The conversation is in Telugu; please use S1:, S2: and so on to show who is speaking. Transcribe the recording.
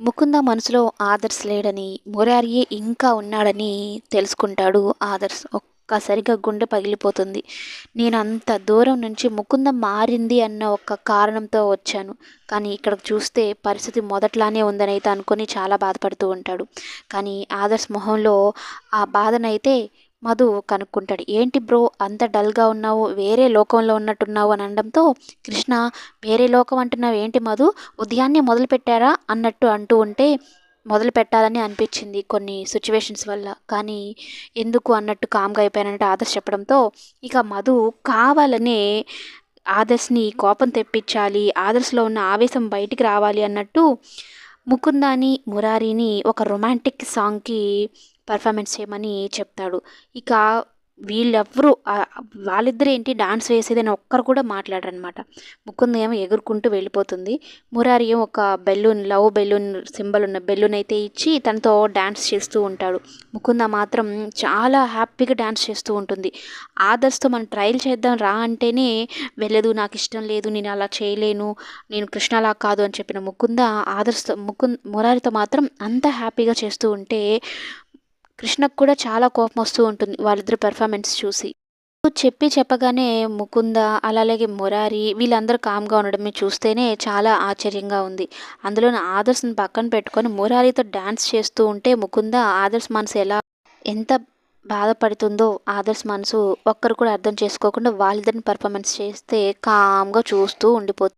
S1: ముకుంద మనసులో ఆదర్శ్ లేడని మురారియే ఇంకా ఉన్నాడని తెలుసుకుంటాడు ఆదర్శ్. ఒక్కసారిగా గుండె పగిలిపోతుంది. నేను అంత దూరం నుంచి ముకుంద మారింది అన్న ఒక కారణంతో వచ్చాను. కానీ ఇక్కడ చూస్తే పరిస్థితి మొదట్లానే ఉందని అయితే అనుకొని చాలా బాధపడుతూ ఉంటాడు. కానీ ఆదర్శ్ మొహంలో ఆ బాధనైతే మధు కనుక్కుంటాడు. ఏంటి బ్రో అంత డల్గా ఉన్నావు వేరే లోకంలో ఉన్నట్టున్నావు అని అనడంతో కృష్ణ వేరే లోకం అంటున్నావు ఏంటి మధు? ఉదయాన్నే మొదలు పెట్టారా అన్నట్టు అంటూ ఉంటే మొదలు పెట్టాలని అనిపించింది కొన్ని సిచ్యువేషన్స్ వల్ల. కానీ ఎందుకు అన్నట్టు కామ్గా అయిపోయానంటే ఆదర్శ్ చెప్పడంతో ఇక మధు కావాలనే ఆదర్శ్ని కోపం తెప్పించాలి ఆదర్శ్లో ఉన్న ఆవేశం బయటికి రావాలి అన్నట్టు ముకుందాని మురారిని ఒక రొమాంటిక్ సాంగ్కి పర్ఫార్మెన్స్ చేయమని చెప్తాడు. ఇక వీళ్ళెవ్వరూ వాళ్ళిద్దరు ఏంటి డాన్స్ వేసేదని ఒక్కరు కూడా మాట్లాడరనమాట ముకుంద ఏమో ఎగురుకుంటూ వెళ్ళిపోతుంది. మురారి ఏమో ఒక బెలూన్ లవ్ బెలూన్ సింబల్ ఉన్న బెలూన్ అయితే ఇచ్చి తనతో డాన్స్ చేస్తూ ఉంటాడు. ముకుంద మాత్రం చాలా హ్యాపీగా డాన్స్ చేస్తూ ఉంటుంది. ఆదర్స్తో మనం ట్రయల్ చేద్దాం రా అంటేనే వెళ్ళదు నాకు ఇష్టం లేదు నేను అలా చేయలేను నేను కృష్ణలా కాదు అని చెప్పిన ముకుంద ఆదర్స్తో ముకుంద్ మురారితో మాత్రం అంత హ్యాపీగా చేస్తూ ఉంటే కృష్ణకు కూడా చాలా కోపం వస్తూ ఉంటుంది వాళ్ళిద్దరు పెర్ఫార్మెన్స్ చూసి. చెప్పి చెప్పగానే ముకుంద అలాగే మురారి వీళ్ళందరూ కామ్గా ఉండడమే చూస్తేనే చాలా ఆశ్చర్యంగా ఉంది. అందులో ఆదర్శను పక్కన పెట్టుకొని మురారితో డ్యాన్స్ చేస్తూ ఉంటే ముకుంద ఆదర్శ్ మనసు ఎలా ఎంత బాధపడుతుందో ఆదర్శ్ మనసు ఒక్కరు కూడా అర్థం చేసుకోకుండా వాళ్ళిద్దరిని పర్ఫార్మెన్స్ చేస్తే కామ్గా చూస్తూ ఉండిపోతుంది.